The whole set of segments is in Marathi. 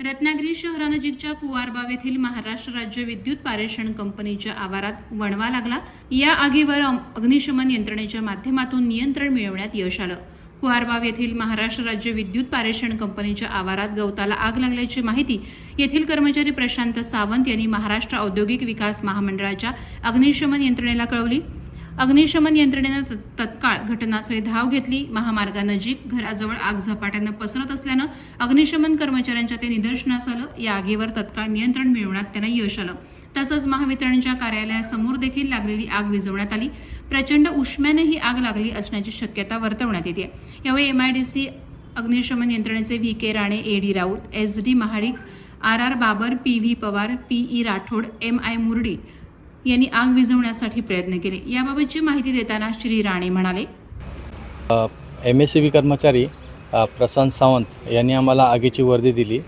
रत्नागिरी शहरानजीकच्या कुवारबाव येथील महाराष्ट्र राज्य विद्युत पारेषण कंपनीच्या आवारात वणवा लागला. या आगीवर अग्निशमन यंत्रणेच्या माध्यमातून नियंत्रण मिळवण्यात यश आलं. कुहारबाव येथील महाराष्ट्र राज्य विद्युत पारेषण कंपनीच्या आवारात गवताला आग लागल्याची माहिती येथील कर्मचारी प्रशांत सावंत यांनी महाराष्ट्र औद्योगिक विकास महामंडळाच्या अग्निशमन यंत्रणेला कळवली. अग्निशमन यंत्रणेनं तत्काळ घटनास्थळी धाव घेतली. महामार्गानजीक घराजवळ आग झपाट्यानं पसरत असल्यानं अग्निशमन कर्मचाऱ्यांच्या ते निदर्शनास आलं. या आगीवर तत्काळ नियंत्रण मिळवण्यात त्यांना यश आलं. तसंच महावितरणच्या कार्यालयासमोर देखील लागलेली आग विझवण्यात आली. प्रचंड उष्म्याने ही आग लागली असण्याची शक्यता वर्तवण्यात येते. यावेळी एमआयडीसी अग्निशमन यंत्रणेचे V K Rane A D Raut S D Mahadik R R Babar P V Pawar P E Rathod M I Murdi यांनी आग विझवण्यासाठी प्रयत्न केले. याबाबतची माहिती देताना श्री राणे म्हणाले एम एस सी बी कर्मचारी प्रशांत सावंत यांनी आम्हाला आगीची वर्दी दिली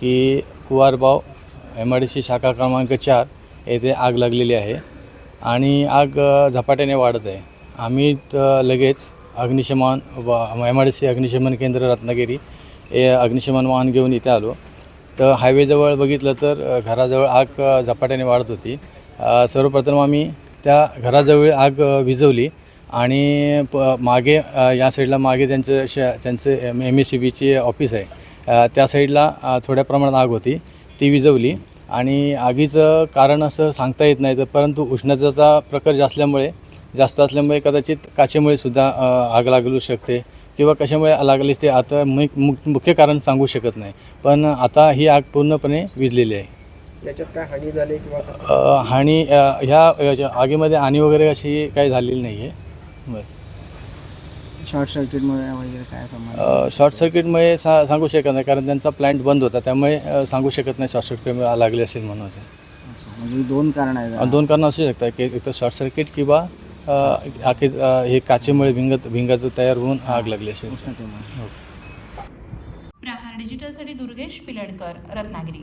की Kuwarbav M I D C शाखा क्रमांक चार येथे आग लागलेली आहे आणि आग झपाट्याने वाढत आहे. आम्ही लगेच अग्निशमन व एम आय डी सी अग्निशमन केंद्र रत्नागिरी हे अग्निशमन वाहन घेऊन इथे आलो. तर हायवेजवळ बघितलं तर घराजवळ आग झपाट्याने वाढत होती. सर्वप्रथम आम्ही त्या घराजवळ आग विझवली आणि प मागे या साईडला मागे त्यांचं श त्यांचं एम एम एस सी बीची ऑफिस आहे. त्या साईडला थोड्या प्रमाणात आग होती. ती विझवली आणि आगीचं कारण असं सांगता येत नाही तर परंतु उष्णतेचा प्रकार जास्त असल्यामुळे जास्त असल्यामुळे कदाचित काचेमुळे सुद्धा आग लागू शकते किंवा कशामुळे लागली ते आता मी मुख्य कारण सांगू शकत नाही. पण आता ही आग पूर्णपणे विजलेली आहे. याच्यात काय हानी झाली किंवा ह्या आगीमध्ये हानी वगैरे अशी काही झालेली नाही आहे बरं. शॉर्ट सर्किटमुळे वगैरे काय शॉर्ट सर्किटमुळे सा सांगू शकत नाही कारण त्यांचा प्लॅन्ट बंद होता त्यामुळे सांगू शकत नाही शॉर्ट सर्किट लागले असेल म्हणून असं. म्हणजे दोन कारण आहेत. दोन कारणं असू शकतात की एक तर शॉर्ट सर्किट किंवा आखी हे काचेमुळे भिंगत भिंगाचं तयार होऊन आग लागली असेल. हो. प्रहार डिजिटलसाठी दुर्गेश पिलणकर रत्नागिरी.